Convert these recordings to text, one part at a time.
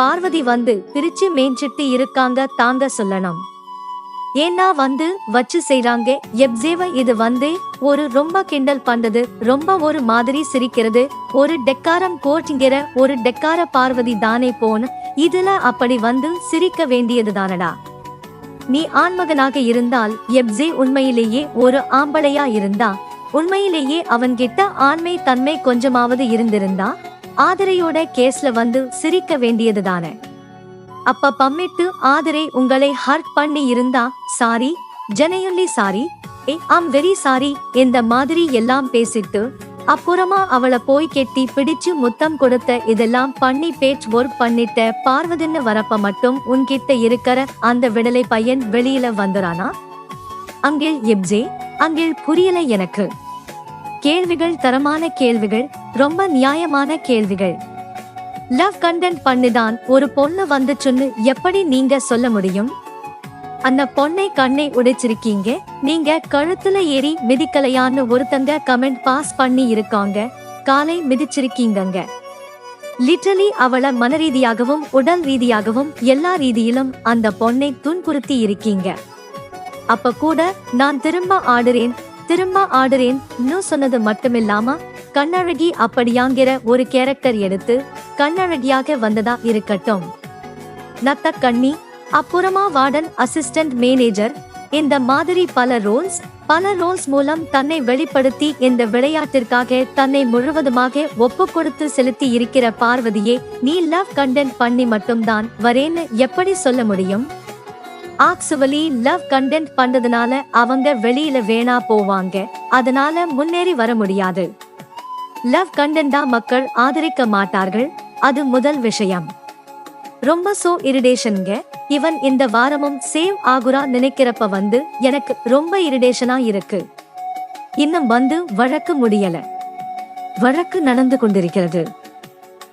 பார்வதி வந்து பிரிச்சு மேய்ஞ்சிட்டு இருக்காங்க தாங்க சொல்லணும். ஏன்னா வந்து வச்சு செய்றாங்க. எப்சேவ இது வந்து ஒரு ரொம்ப கிண்டல் பண்றது ரொம்ப ஒரு மாதிரி சிரிக்கிறது ஒரு டெக்காரம் கோட்டிங்கிற ஒரு டெக்கார பார்வதி தானே போன இதுல அப்படி வந்து சிரிக்க வேண்டியது தானடா. நீ ஆண்மகனாக இருந்தால் எப்சே உண்மையிலேயே ஒரு ஆம்பளையா இருந்தா உண்மையிலேயே அவன்கிட்ட ஆண்மை தன்மை கொஞ்சமாவது இருந்திருந்தா ஆதரையோட கேஸ்ல வந்து சிரிக்க வேண்டியது தானே அப்ப பம்மிட்டு ஆதரை உங்களை ஹர்ட் பண்ணி இருந்தா sorry ஜனையுள்ளி sorry A am very sorry இந்த மாதிரி எல்லாம் பேசிட்டு அப்புறமா அவளை போய் கெட்டி பிடிச்சு முத்தம் கொடுத்த இதெல்லாம் பண்ணி பேச் ஒர்க் பண்ணிட்ட பார்வதின்னு வரப்ப மட்டும் உன்கிட்ட இருக்கிற அந்த விடலை பையன் வெளியில வந்துறானா? அங்கே எப்ஜே அங்கில் புரியல எனக்கு. கேள்விகள் தரமான கேள்விகள் ரொம்ப நியாயமான கேள்விகள். லவ் கண்டென்ட் பண்ணுதான் ஒரு பொண்ணு வந்துச்சுன்னு எப்படி நீங்க சொல்ல முடியும்? அந்த பொண்ணை கண்ணை உடைச்சிருக்கீங்க. நீங்க கழுத்துல ஏறி மிதிக்கலையான்னு ஒருத்தங்க கமெண்ட் பாஸ் பண்ணி இருக்காங்க. காலை மிதிச்சிருக்கீங்கங்க. லிட்டலி அவளை மனரீதியாகவும் உடல் ரீதியாகவும் எல்லா ரீதியிலும் அந்த பொண்ணை துன்புறுத்தி இருக்கீங்க. அப்ப கூட நான் திரும்ப ஆடுறேன் திரும்ப ஆடுறேன் இன்னும் சொன்னது மட்டுமில்லாம கண்ணழகி அப்படியாங்கிற ஒரு கேரக்டர் எடுத்து கண்ணழகியாக வந்ததா இருக்கட்டும். நத்த கண்ணி அப்புறமா வார்டன் அசிஸ்டன்ட் மேனேஜர் இந்த மாதிரி பல ரோல்ஸ் பல ரோல்ஸ் மூலம் தன்னை வெளிப்படுத்தி இந்த விளையாட்டிற்காக தன்னை முழுவதுமாக ஒப்பு கொடுத்து செலுத்தி இருக்கிற பார்வதியே நீ லவ் கண்டென்ட் பண்ணி மட்டும்தான் வரேன்னு எப்படி சொல்ல முடியும்? ஆக்சுவலி லவ் கண்டென்ட் பண்ணதுனால அவங்க வெளியில வேணா போவாங்க அதனால முன்னேறி வர முடியாது. லவ் கண்டென்டா மக்கள் ஆதரிக்க மாட்டார்கள் அது முதல் விஷயம். ரொம்ப சோ இரிடேஷன்ங்க இவன் இந்த வாரமும் சேவ் ஆகுரா நினைக்கிறப்ப வந்து எனக்கு ரொம்ப இரிடேஷனா இருக்கு. இன்னும் வந்து வழக்கு முடியல. வழக்கு நடந்து கொண்டிருக்கிறது.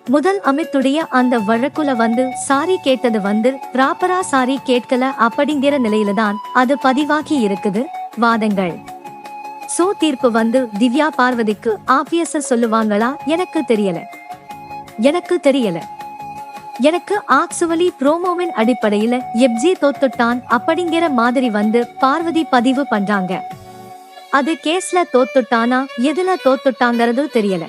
முதல் அமித்துடைய அந்த வழக்குல வந்து சாரி கேட்டது வந்து ப்ராப்பரா சாரி கேட்கல அப்படிங்கிற நிலையில தான் அது பதிவாகி இருக்குது. வாதங்கள். சோ தீர்ப்பு வந்து திவ்யா பார்வதிக்கு ஆபியஸ சொல்லுவாங்களா? எனக்கு தெரியல. எனக்கு தெரியல. எனக்கு ஆக்சுவலி ப்ரோமோவின் அடிப்படையில எப்ஜி தோத்துட்டான் அப்படிங்கிற மாதிரி வந்து பார்வதி பதிவு பண்றாங்க. அது கேஸ்ல தோத்துட்டானா எதுல தோத்துட்டாங்கிறது தெரியல.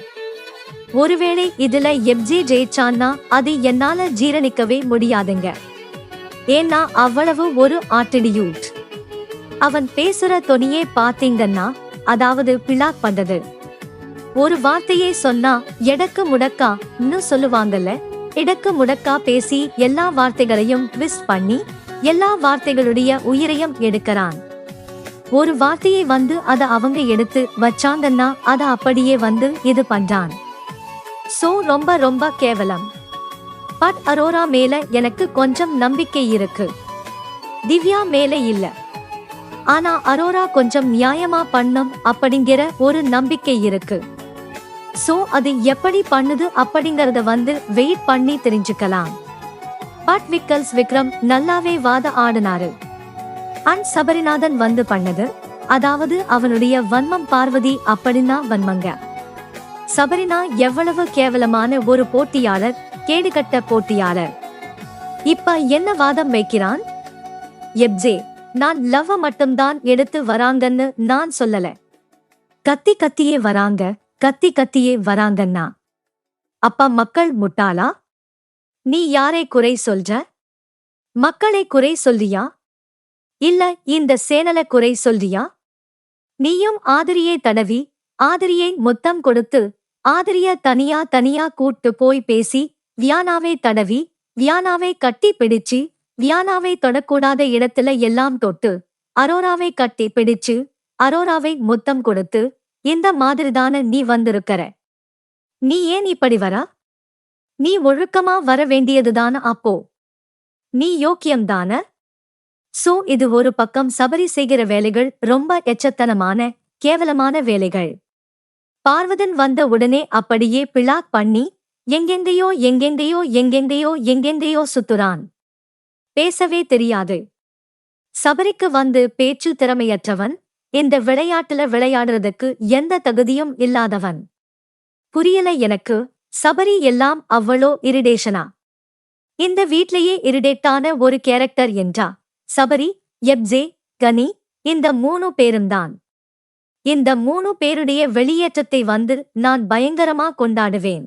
ஒருவேளை இதுல எப்ஜி ஜெயிச்சான்னா அது என்னால ஜீரணிக்கவே முடியாதுங்க. ஏன்னா அவ்வளவு ஒரு ஆட்டிடியூட். அவன் பேசுற தொனியே பாத்தீங்கன்னா அதாவது பிளாக் பண்ணது ஒரு வார்த்தையே சொன்னா எடக்கு முடக்கா இன்னும் சொல்லுவாங்கல்ல இடக்கு முடக்கா பேசி எல்லா வார்த்தைகளையும் ட்விஸ்ட் பண்ணி எல்லா வார்த்தைகளுடைய உயிரையும் எடுக்கிறான். ஒரு வார்த்தையை வந்து அத அவங்க எடுத்து வச்சாங்கன்னா அத அப்படியே வந்து இது பண்றான். சோ ரொம்ப ரொம்ப கேவலம். பட் அரோரா மேல எனக்கு கொஞ்சம் நம்பிக்கை இருக்கு. திவ்யா மேல இல்லை. ஆனா அரோரா கொஞ்சம் நியாயமா பண்ணும் அப்படிங்கிற ஒரு நம்பிக்கை இருக்கு. சோ அது எப்படி பண்ணுது அப்படிங்கறத வந்து வெயிட் பண்ணி தெரிஞ்சுக்கலாம். பட் விக்கல்ஸ் விக்ரம் நல்லாவே வாத ஆடினாரு. அண்ட் சபரிநாதன் வந்து பண்ணது அதாவது அவனுடைய வன்மம் பார்வதி அப்படின்னா வன்மங்க. சபரினா எவ்வளவு கேவலமான ஒரு போட்டியாளர் கேடுகட்ட போட்டியாளர். இப்ப என்ன வாதம் வைக்கிறான்? எப்ஜே நான் லவ் மட்டும்தான் எடுத்து வராங்கன்னு நான் சொல்லல. கத்தி கத்தியே வராங்க கத்தி கத்தியே வராங்கன்னா? அப்பா மக்கள் முட்டாளா? நீ யாரை குறை சொல்ற? மக்களை குறை சொல்றியா? இல்ல இந்த சேனல குறை சொல்றியா? நீயும் ஆதிரியை தடவி ஆதிரியை மொத்தம் கொடுத்து ஆதிரிய தனியா தனியா கூட்டு போய் பேசி வியானாவை தடவி வியானாவை கட்டி பிடிச்சு வியானாவை தொடக்கூடாத இடத்துல எல்லாம் தொட்டு அரோராவை கட்டி பிடிச்சு அரோராவை முத்தம் கொடுத்து இந்த மாதிரிதான நீ வந்திருக்கற. நீ ஏன் இப்படி வரா? நீ ஒழுக்கமா வர வேண்டியதுதான அப்போ. நீ யோக்கியம்தான? சோ இது ஒரு பக்கம் சபரி செய்கிற வேலைகள் ரொம்ப எச்சத்தனமான கேவலமான வேலைகள். பார்வதன் வந்த உடனே அப்படியே பிளாக் பண்ணி எங்கெங்கேயோ எங்கெங்கேயோ எங்கெங்கேயோ எங்கெங்கேயோ சுத்துறான். பேசவே தெரியாது. சபரிக்கு வந்து பேச்சு திறமையற்றவன் இந்த விளையாட்டுல விளையாடுறதுக்கு எந்த தகுதியும் இல்லாதவன். புரியல எனக்கு? சபரி எல்லாம் அவ்வளோ இரிடேஷனா இந்த வீட்லயே இரிடேட்டான ஒரு கேரக்டர் என்றா? சபரி எப்ஜே கனி இந்த மூணு பேரும்தான். இந்த மூணு பேருடைய வெளியேற்றத்தை வந்து நான் பயங்கரமா கொண்டாடுவேன்.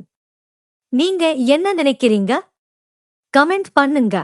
நீங்க என்ன நினைக்கிறீங்க? கமெண்ட் பண்ணுங்க.